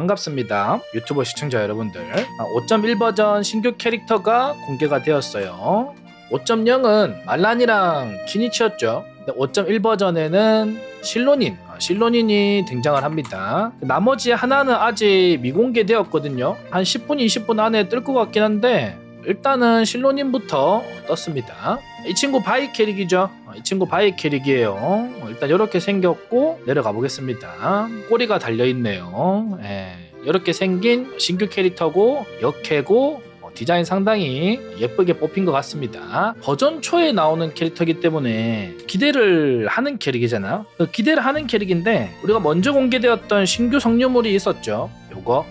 반갑습니다. 유튜버 시청자 여러분들. 5.1 버전 신규 캐릭터가 공개가 되었어요. 5.0은 말란이랑 키니치였죠. 5.1 버전에는 실로닌, 아, 실로닌이 등장을 합니다. 나머지 하나는 아직 미공개되었거든요. 한 10분, 20분 안에 뜰 것 같긴 한데 일단은 실로닌부터 떴습니다. 이 친구 바이 캐릭이죠. 어, 이 친구 바이 캐릭이에요. 어, 일단 이렇게 생겼고 내려가 보겠습니다. 꼬리가 달려 있네요. 이렇게 생긴 신규 캐릭터고 역캐고 어, 디자인 상당히 예쁘게 뽑힌 것 같습니다. 버전 초에 나오는 캐릭터이기 때문에 기대를 하는 캐릭이잖아요. 그 기대를 하는 캐릭인데 우리가 먼저 공개되었던 신규 성유물이 있었죠. 요거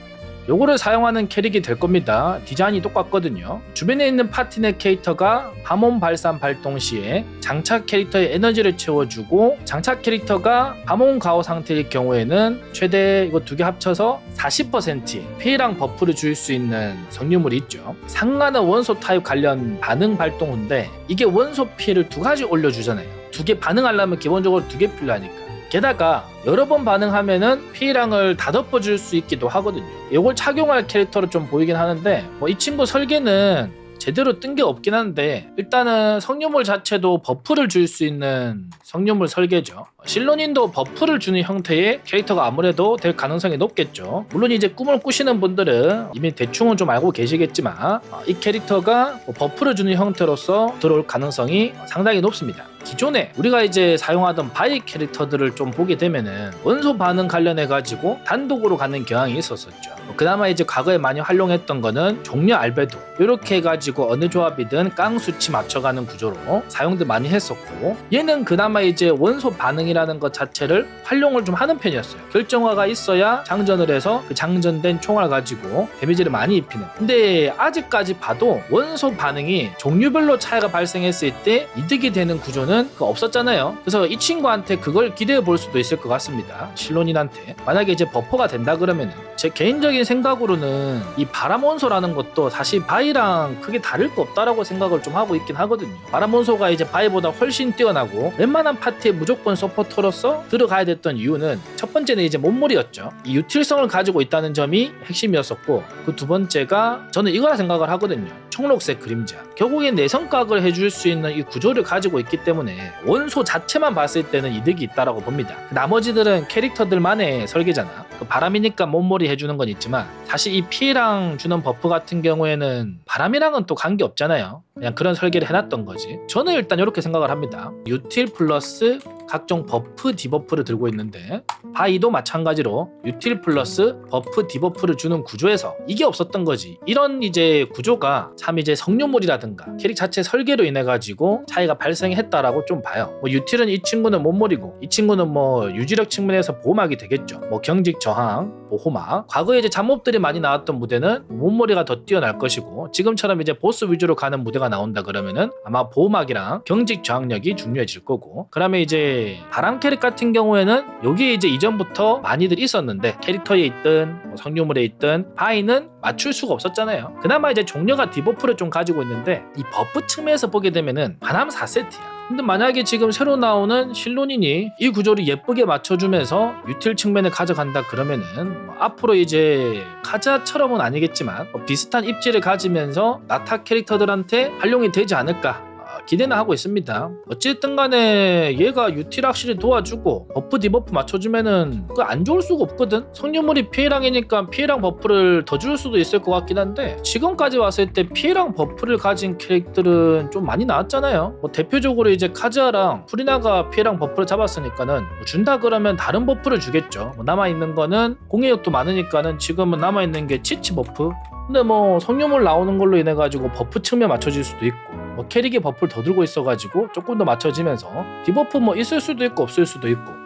요거를 사용하는 캐릭이 될 겁니다. 디자인이 똑같거든요. 주변에 있는 파티 내 캐릭터가 파몬 발산 발동 시에 장착 캐릭터의 에너지를 채워주고 장착 캐릭터가 파몬 가오 상태일 경우에는 최대 이거 두 개 합쳐서 40% 피해랑 버프를 줄 수 있는 성유물이 있죠. 상가는 원소 타입 관련 반응 발동 후인데 이게 원소 피해를 두 가지 올려주잖아요. 두 개 반응하려면 기본적으로 두 개 필요하니까. 게다가 여러 번 반응하면은 피해량을 다 덮어줄 수 있기도 하거든요. 이걸 착용할 캐릭터로 좀 보이긴 하는데 뭐 이 친구 설계는 제대로 뜬 게 없긴 한데 일단은 성유물 자체도 버프를 줄 수 있는 성유물 설계죠. 실로닌도 버프를 주는 형태의 캐릭터가 아무래도 될 가능성이 높겠죠. 물론 이제 꿈을 꾸시는 분들은 이미 대충은 좀 알고 계시겠지만 어, 이 캐릭터가 뭐 버프를 주는 형태로서 들어올 가능성이 상당히 높습니다. 기존에 우리가 이제 사용하던 바이 캐릭터들을 좀 보게 되면은 원소 반응 관련해 가지고 단독으로 가는 경향이 있었었죠. 뭐 그나마 이제 과거에 많이 활용했던 거는 종료 알베도 이렇게 해가지고 어느 조합이든 깡 수치 맞춰가는 구조로 사용도 많이 했었고 얘는 그나마 이제 원소 반응이라는 것 자체를 활용을 좀 하는 편이었어요. 결정화가 있어야 장전을 해서 그 장전된 총알 가지고 데미지를 많이 입히는. 근데 아직까지 봐도 원소 반응이 종류별로 차이가 발생했을 때 이득이 되는 구조는 그 없었잖아요. 그래서 이 친구한테 그걸 기대해 볼 수도 있을 것 같습니다. 실론인한테 만약에 이제 버퍼가 된다 그러면 제 개인적인 생각으로는 이 바람원소라는 것도 사실 바이랑 크게 다를 거 없다라고 생각을 좀 하고 있긴 하거든요. 바람원소가 이제 바이보다 훨씬 뛰어나고 웬만한 파티에 무조건 서포터로서 들어가야 됐던 이유는 첫 번째는 이제 몸무리였죠. 이 유틸성을 가지고 있다는 점이 핵심이었었고 그 두 번째가 저는 이거라 생각을 하거든요. 청록색 그림자. 결국엔 내성각을 해줄 수 있는 이 구조를 가지고 있기 때문에 원소 자체만 봤을 때는 이득이 있다라고 봅니다. 나머지들은 캐릭터들만의 설계잖아. 그 바람이니까 몸머리 해주는 건 있지만 사실 이 피해랑 주는 버프 같은 경우에는 바람이랑은 또 관계 없잖아요. 그냥 그런 설계를 해놨던 거지. 저는 일단 이렇게 생각을 합니다. 유틸 플러스 각종 버프 디버프를 들고 있는데 바이도 마찬가지로 유틸 플러스 버프 디버프를 주는 구조에서 이게 없었던 거지. 이런 이제 구조가 참 이제 성룡물이라든가 캐릭 자체 설계로 인해 가지고 차이가 발생했다라고 좀 봐요. 뭐 유틸은 이 친구는 몸머리고 이 친구는 뭐 유지력 측면에서 보호막이 되겠죠. 뭐 경직 저항, 보호막. 과거에 이제 잡몹들이 많이 나왔던 무대는 몸머리가 더 뛰어날 것이고 지금처럼 이제 보스 위주로 가는 무대가 나온다 그러면은 아마 보호막이랑 경직 저항력이 중요해질 거고 그러면 이제 바람 캐릭 같은 경우에는 여기 이제 이전부터 많이들 있었는데 캐릭터에 있든 뭐 성유물에 있든 바이는 맞출 수가 없었잖아요. 그나마 이제 종료가 디버프를 좀 가지고 있는데 이 버프 측면에서 보게 되면은 바람 4세트야. 근데 만약에 지금 새로 나오는 실론인이 이 구조를 예쁘게 맞춰주면서 유틸 측면에 가져간다 그러면은 뭐 앞으로 이제 카자처럼은 아니겠지만 뭐 비슷한 입지를 가지면서 나타 캐릭터들한테 활용이 되지 않을까 아, 기대는 하고 있습니다. 어쨌든 간에 얘가 유틸 확실히 도와주고 버프 디버프 맞춰주면은 그 안 좋을 수가 없거든. 성유물이 피해량이니까 피해량 버프를 더 줄 수도 있을 것 같긴 한데 지금까지 왔을 때 피해량 버프를 가진 캐릭들은 좀 많이 나왔잖아요. 뭐 대표적으로 이제 카즈아랑 프리나가 피해량 버프를 잡았으니까는 뭐 준다 그러면 다른 버프를 주겠죠. 뭐 남아있는 거는 공격력도 많으니까는 지금은 남아있는 게 치치 버프 근데 뭐 성유물 나오는 걸로 인해 가지고 버프 측면 맞춰질 수도 있고 뭐 캐릭의 버프를 더 들고 있어가지고 조금 더 맞춰지면서 디버프 뭐 있을 수도 있고 없을 수도 있고. 음,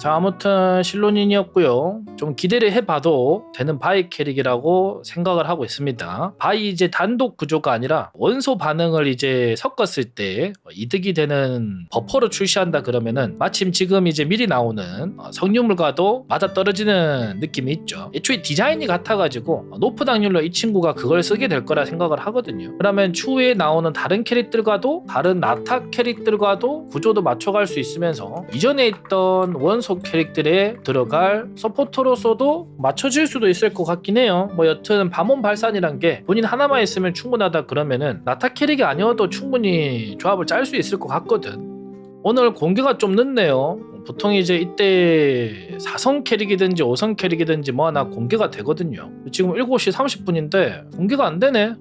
자 아무튼 실론인이었고요. 좀 기대를 해봐도 되는 바이 캐릭이라고 생각을 하고 있습니다. 바이 이제 단독 구조가 아니라 원소 반응을 이제 섞었을 때 이득이 되는 버퍼로 출시한다 그러면은 마침 지금 이제 미리 나오는 어, 성유물과도 맞아 떨어지는 느낌이 있죠. 애초에 디자인이 같아가지고 확률로 이 친구가 그걸 쓰게 될 거라 생각을 하거든요. 그러면 추후에 나오는 다른 캐릭들과도 다른 나타 캐릭들과도 구조도 맞춰갈 수 있으면서 이전에 있던 원소 속 캐릭들에 들어갈 서포터로서도 맞춰질 수도 있을 것 같긴 해요. 뭐 여튼 밤원 발산이란 게 본인 하나만 있으면 충분하다 그러면은 나타 캐릭이 아니어도 충분히 조합을 짤 수 있을 것 같거든. 오늘 공개가 좀 늦네요. 보통 이제 이때 4성 캐릭이든지 5성 캐릭이든지 뭐 하나 공개가 되거든요. 지금 7시 30분인데 공개가 안 되네.